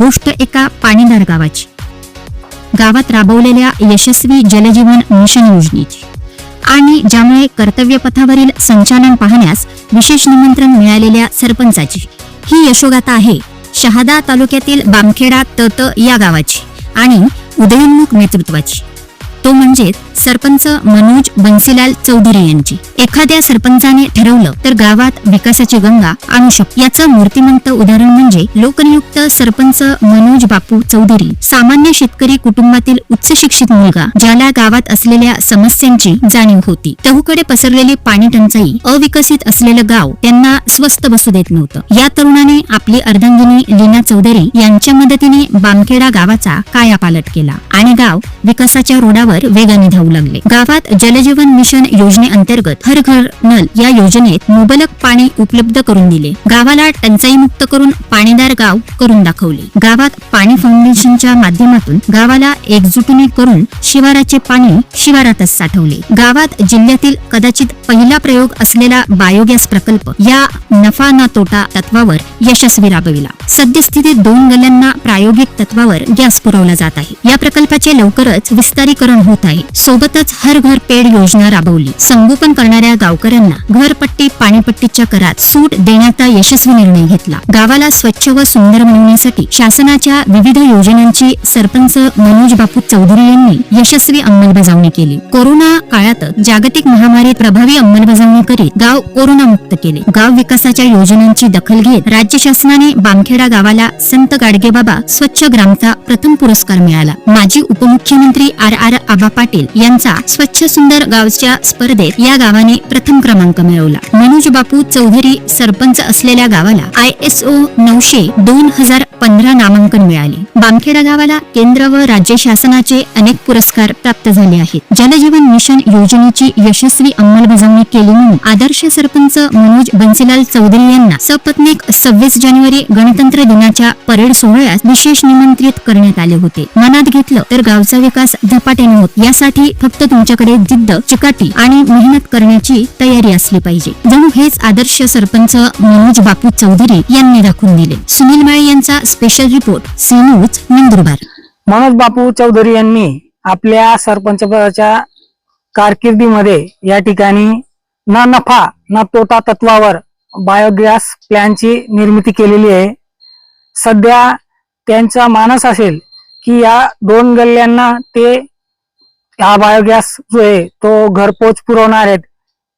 गोष्ट एका पाणीदार गावाची. गावात राबवलेल्या यशस्वी जलजीवन मिशन योजनेची. आणि ज्यामुळे कर्तव्यपथावरील संचालन पाहण्यास विशेष निमंत्रण मिळालेल्या सरपंचाची. ही यशोगाथा आहे शहादा तालुक्यातील बामखेडा तत या गावाची आणि उदयोन्मुख नेतृत्वाची. तो म्हणजे सरपंच मनोज बन्सीलाल चौधरी यांची. एखाद्या सरपंचाने ठरवलं तर गावात विकासाची गंगा आणू शकतो. याचं मूर्तिमंत उदाहरण म्हणजे लोकनियुक्त सरपंच मनोज बापू चौधरी सामान्य शेतकरी कुटुंबातील उच्च शिक्षित मुलगा ज्याला गावात असलेल्या समस्यांची जाणीव होती. तहूकडे पसरलेली पाणी टंचाई अविकसित असलेलं गाव त्यांना स्वस्त बसू देत नव्हतं. या तरुणाने आपली अर्धांगिनी लीना चौधरी यांच्या मदतीने बामखेडा गावाचा कायापालट केला आणि गाव विकासाच्या रोडावर वेगाने धावू लागले. गावात जलजीवन मिशन योजनेअंतर्गत हर घर नल या योजनेत मुबलक पाणी उपलब्ध करून दिले. गावाला टंचाई मुक्त करून पाणीदार गाव करून दाखवले. गावात पाणी फाउंडेशनच्या माध्यमातून गावाला एकजुटीने करून शिवाराचे पाणी शिवारातच साठवले. गावात जिल्ह्यातील कदाचित पहिला प्रयोग असलेला बायोगॅस प्रकल्प या नफा ना तोटा तत्वावर यशस्वी राबविला. सद्यस्थितीत दोन गल्ल्यांना प्रायोगिक तत्वावर गॅस पुरवला जात आहे. या प्रकल्पाचे लवकरच विस्तारीकरण होत आहे. सोबतच हर घर पेड योजना राबवली. संगोपन करणाऱ्या गावकऱ्यांना घरपट्टी पाणीपट्टीच्या करात सूट देण्याचा यशस्वी निर्णय घेतला. गावाला स्वच्छ व सुंदर बनवण्यासाठी शासनाच्या विविध योजनांची सरपंच मनोज बापू चौधरी यांनी यशस्वी अंमलबजावणी केली. कोरोना काळात जागतिक महामारीत प्रभावी अंमलबजावणी करीत गाव कोरोना मुक्त केले. गाव विकासाच्या योजनांची दखल घेत राज्य शासनाने बामखेड गावाला संत गाडगेबाबा स्वच्छ ग्रामचा प्रथम पुरस्कार मिळाला. माजी उपमुख्यमंत्री आर आर आबा पाटील यांचा स्वच्छ सुंदर गावच्या स्पर्धेत या गावाने प्रथम क्रमांक मिळवला. मनोज बापू चौधरी सरपंच असलेल्या गावाला आय एस ओ नऊशे दोन हजार पंधरा नामांकन मिळाले. बामखेडा गावाला केंद्र व राज्य शासनाचे अनेक पुरस्कार प्राप्त झाले आहेत. जलजीवन मिशन योजनेची यशस्वी अंमलबजावणी केली म्हणून आदर्श सरपंच मनोज बन्सीलाल चौधरी यांना सपत्नीक सव्वीस जानेवारी गणतंत्र दिनाच्या परेड सोहळ्यास विशेष निमंत्रित करण्यात आले होते. मनात घेतलं तर गावचा विकास झपाट्याने होत. यासाठी फक्त तुमच्याकडे जिद्द चिकाटी आणि मेहनत करण्याची तयारी असली पाहिजे. जणू हेच आदर्श सरपंच मनोज बापू चौधरी यांनी दाखवून दिले. सुनील माळे यांचा special report C news Nandurbar. Manoj Bapu Chaudhari यांनी आपल्या सरपंच पदाच्या कारकिर्दीमध्ये या ठिकाणी ना नफा ना तोटा तत्वावर बायोगॅस प्लॅनची निर्मिती केलेली आहे. सध्या त्यांचा मानस असेल की या दोन गल्ल्यांना ते हा बायोगॅस जो आहे तो घरपोच पुरवणार आहेत.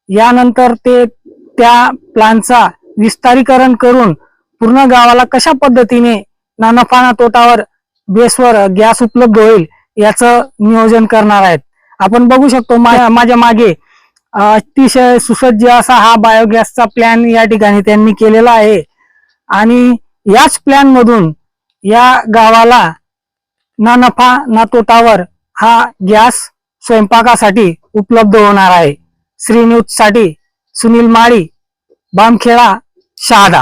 यानंतर ते त्या प्लानचा विस्तारीकरण करून पूर्ण गावाला कशा पद्धतीने ना नफा ना तोटावर बेसवर गॅस उपलब्ध होईल याचं नियोजन करणार आहेत. आपण बघू शकतो मा- माझ्या मागे अतिशय सुसज्ज असा हा बायोगॅसचा प्लॅन या ठिकाणी त्यांनी केलेला आहे. आणि याच प्लॅन मधून या गावाला ना नफा ना तोटावर हा गॅस स्वयंपाकासाठी उपलब्ध होणार आहे. श्री न्यूजसाठी सुनील माळी बामखेडा शहादा.